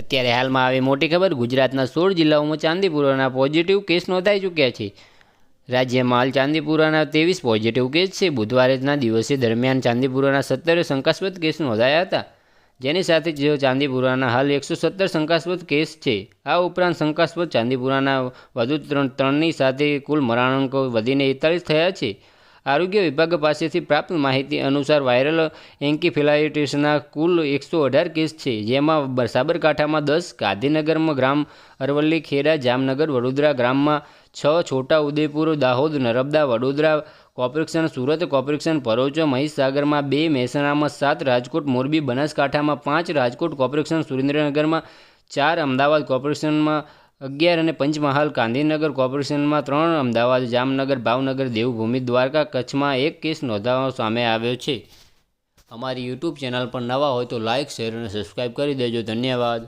અત્યારે હાલમાં આવી મોટી ખબર, ગુજરાતના સોળ જિલ્લાઓમાં ચાંદીપુરાના પોઝિટિવ કેસ નોંધાઈ ચૂક્યા છે. રાજ્યમાં હાલ ચાંદીપુરાના ત્રેવીસ પોઝિટિવ કેસ છે. બુધવારેના દિવસે દરમિયાન ચાંદીપુરાના સત્તર શંકાસ્પદ કેસ નોંધાયા હતા. જેની સાથે જ ચાંદીપુરાના હાલ એકસો સત્તર શંકાસ્પદ કેસ છે. આ ઉપરાંત શંકાસ્પદ ચાંદીપુરાના વધુ ત્રણ ત્રણની સાથે કુલ મરણાંકો વધીને એકતાલીસ થયા છે. આરોગ્ય વિભાગ પાસેથી પ્રાપ્ત માહિતી અનુસાર વાયરલ એન્કીફેલાઇટિસના કુલ એકસો અઢાર કેસ છે, જેમાં સાબરકાંઠામાં દસ, ગાંધીનગરમાં ગ્રામ, અરવલ્લી, ખેડા, જામનગર, વડોદરા ગ્રામમાં છ, છોટા ઉદેપુર, દાહોદ, નર્મદા, વડોદરા કોર્પોરેશન, સુરત કોર્પોરેશન, ભરૂચ, મહીસાગરમાં બે, મહેસાણામાં સાત, રાજકોટ, મોરબી, બનાસકાંઠામાં પાંચ, રાજકોટ કોર્પોરેશન, સુરેન્દ્રનગરમાં ચાર, અમદાવાદ કોર્પોરેશનમાં અગિયાર અને પંચમહાલ ગાંધીનગર કોર્પોરેશનમાં ત્રણ, અમદાવાદ, જામનગર, ભાવનગર, દેવભૂમિ, દ્વારકા કચ્છમાં એક કેસ નોંધાવા સામે આવ્યો છે. અમારી યુટ્યુબ ચેનલ પર નવા હોય તો લાઇક શેર અને સબસ્ક્રાઈબ કરી દેજો. ધન્યવાદ.